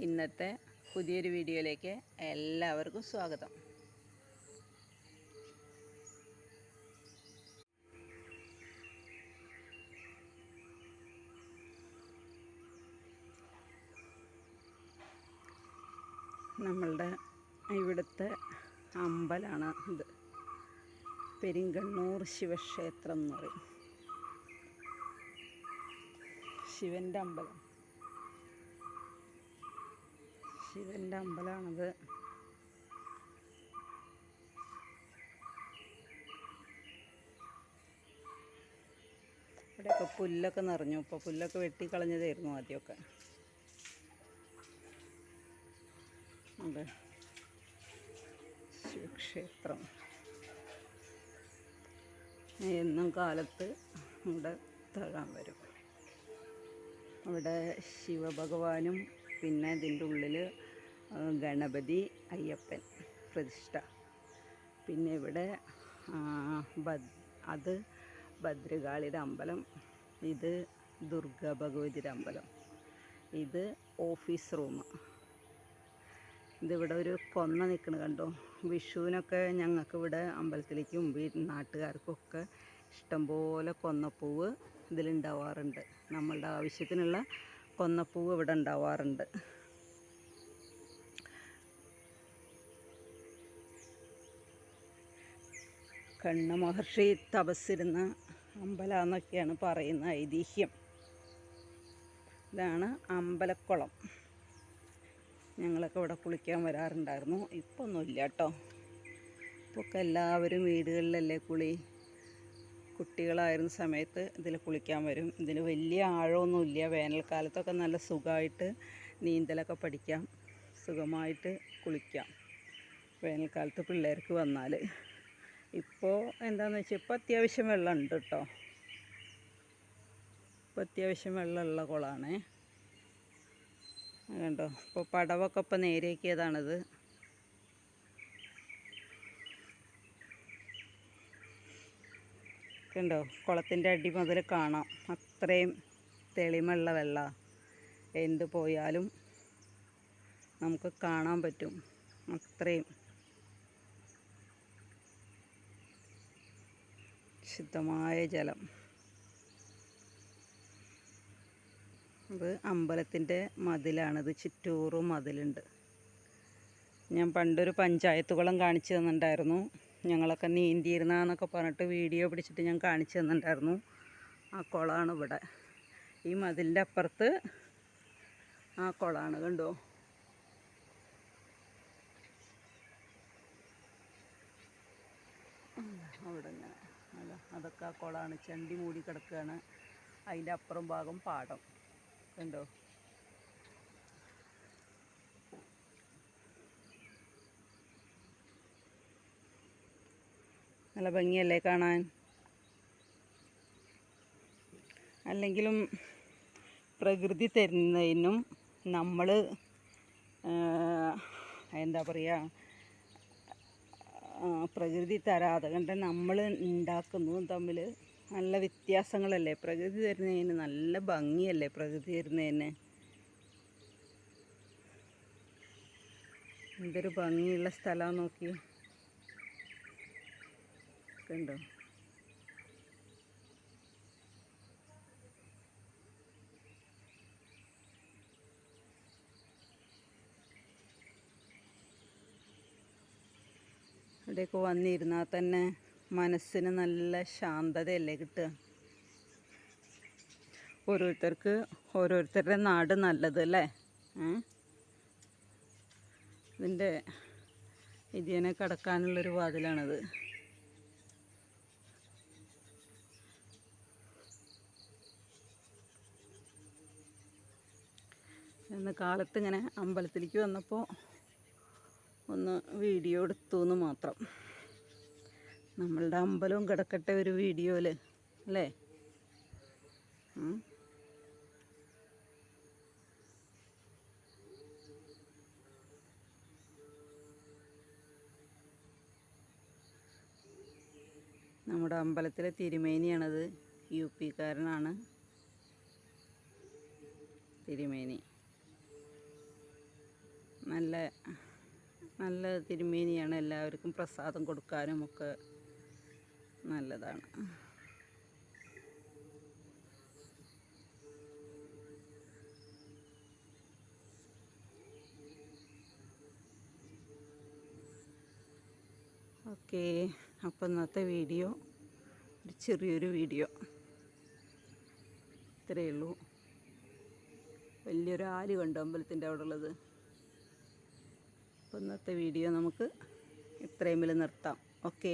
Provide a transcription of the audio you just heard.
ഇന്നത്തെ പുതിയൊരു വീഡിയോയിലേക്ക് എല്ലാവർക്കും സ്വാഗതം. നമ്മളുടെ ഇവിടുത്തെ അമ്പലമാണ് ഇത്. പെരിങ്കണ്ണൂർ ശിവക്ഷേത്രം എന്ന് പറയും. ശിവന്റെ അമ്പലം. ശിവന്റെ അമ്പലമാണത് ഇവിടെയൊക്കെ പുല്ലൊക്കെ നിറഞ്ഞു. ഇപ്പോൾ പുല്ലൊക്കെ വെട്ടിക്കളഞ്ഞതായിരുന്നു ആദ്യമൊക്കെ. അതെ ശിവക്ഷേത്രം എന്നും കാലത്ത് ഇവിടെ തൊഴാൻ വരും. അവിടെ ശിവഭഗവാനും പിന്നെ ഇതിന്റെ ഉള്ളിൽ ഗണപതി അയ്യപ്പൻ പ്രതിഷ്ഠ. പിന്നെ ഇവിടെ ഭദ് അത് ഭദ്രകാളിയുടെ അമ്പലം ഇത് ദുർഗ ഭഗവതിയുടെ അമ്പലം ഇത് ഓഫീസ് റൂം. ഇതിവിടെ ഒരു കൊന്ന നിൽക്കണ കണ്ടോ? വിഷുവിനൊക്കെ ഞങ്ങൾക്ക് ഇവിടെ അമ്പലത്തിലേക്കും നാട്ടുകാർക്കൊക്കെ ഇഷ്ടംപോലെ കൊന്നപ്പൂവ് ഇതിലുണ്ടാവാറുണ്ട്. നമ്മളുടെ ആവശ്യത്തിനുള്ള കൊന്നപ്പൂവ് ഇവിടെ ഉണ്ടാവാറുണ്ട്. കണ്ണ മഹർഷി തപസ്സിരുന്ന അമ്പല എന്നൊക്കെയാണ് പറയുന്ന ഐതിഹ്യം. ഇതാണ് അമ്പലക്കുളം. ഞങ്ങളൊക്കെ ഇവിടെ കുളിക്കാൻ വരാറുണ്ടായിരുന്നു. ഇപ്പോൾ ഒന്നുമില്ല കേട്ടോ ഇപ്പോൾ ഒക്കെ എല്ലാവരും വീടുകളിലല്ലേ കുളി? കുട്ടികളായിരുന്ന സമയത്ത് ഇതിൽ കുളിക്കാൻ വരും. ഇതിന് വലിയ ആഴമൊന്നുമില്ല. വേനൽക്കാലത്തൊക്കെ നല്ല സുഖമായിട്ട് നീന്തലൊക്കെ പഠിക്കാം. സുഖമായിട്ട് കുളിക്കാം. വേനൽക്കാലത്ത് പിള്ളേർക്ക് വന്നാൽ. ഇപ്പോൾ എന്താണെന്ന് വെച്ചാൽ ഇപ്പോൾ അത്യാവശ്യം വെള്ളം ഉണ്ട് കേട്ടോ ഇപ്പോൾ അത്യാവശ്യം വെള്ളമുള്ള കുളമാണേ കണ്ടോ? ഇപ്പോൾ പടവൊക്കെ ഇപ്പോൾ നേരെയാക്കിയതാണിത്. കണ്ടോ? കുളത്തിന്റെ അടി മുതൽ കാണാം. അത്രയും തെളിമുള്ള വെള്ളമാണ് എന്ത് പോയാലും നമുക്ക് കാണാൻ പറ്റും. അത്രയും ശുദ്ധമായ ജലം. ഇത് അമ്പലത്തിന്റെ മതിലാണിത് ചുറ്റൂറും മതിലുണ്ട്. ഞാൻ പണ്ടൊരു പഞ്ചായത്ത് കുളം കാണിച്ചു തന്നിട്ടുണ്ടായിരുന്നു. ഞങ്ങളൊക്കെ നീന്തിയിരുന്നതെന്നൊക്കെ പറഞ്ഞിട്ട് വീഡിയോ പിടിച്ചിട്ട് ഞാൻ കാണിച്ചു തന്നിട്ടുണ്ടായിരുന്നു. ആ കുളമാണ് ഇവിടെ. ഈ മതിലിന്റെ അപ്പുറത്ത് ആ കുളമാണ് കണ്ടോ അവിടെ ഇങ്ങനെ അല്ല അതൊക്കെ ആ കുളമാണ്. ചണ്ടി മൂടി കിടക്കുകയാണ്. അതിന്റെ അപ്പുറം ഭാഗം പാടം. കണ്ടോ? നല്ല ഭംഗിയല്ലേ കാണാൻ? അല്ലെങ്കിലും പ്രകൃതി തരുന്നതിനും നമ്മൾ എന്താ പറയുക പ്രകൃതി തരാതെ നമ്മൾ ഉണ്ടാക്കുന്നതും തമ്മിൽ നല്ല വ്യത്യാസങ്ങളല്ലേ? പ്രകൃതി തരുന്നതിന് നല്ല ഭംഗിയല്ലേ പ്രകൃതി തരുന്നതിന്? എന്തൊരു ഭംഗിയുള്ള സ്ഥലമാണ് നോക്കി കണ്ടോ? ഇവിടെയൊക്കെ വന്നിരുന്നാൽ തന്നെ മനസ്സിന് നല്ല ശാന്തതയല്ലേ കിട്ടുക. ഓരോരുത്തർക്ക് ഓരോരുത്തരുടെ നാട് നല്ലത് അല്ലേ? ഇതിന്റെ ഇതിനെ കടക്കാനുള്ളൊരു വാതിലാണത്. ഇന്ന് കാലത്ത് ഇങ്ങനെ അമ്പലത്തിലേക്ക് വന്നപ്പോൾ ഒന്ന് വീഡിയോ എടുത്തു എന്ന് മാത്രം. നമ്മളുടെ അമ്പലവും കിടക്കട്ടെ ഒരു വീഡിയോയിൽ അല്ലേ? നമ്മുടെ അമ്പലത്തിലെ തിരുമേനിയാണത്. യു പിക്കാരനാണ്. തിരുമേനി. നല്ല നല്ല തിരുമേനിയാണ് എല്ലാവർക്കും പ്രസാദം കൊടുക്കാനും ഒക്കെ നല്ലതാണ്. ഓക്കെ അപ്പോൾ ഇന്നത്തെ വീഡിയോ ഒരു ചെറിയൊരു വീഡിയോ. ഇത്രയേ ഉള്ളൂ. വലിയൊരു ആൽ കണ്ടു അമ്പലത്തിന്റെ അവിടെ ഉള്ളത് അപ്പോൾ ഇന്നത്തെ വീഡിയോ നമുക്ക് ഇത്രയും നിർത്താം. ഓക്കേ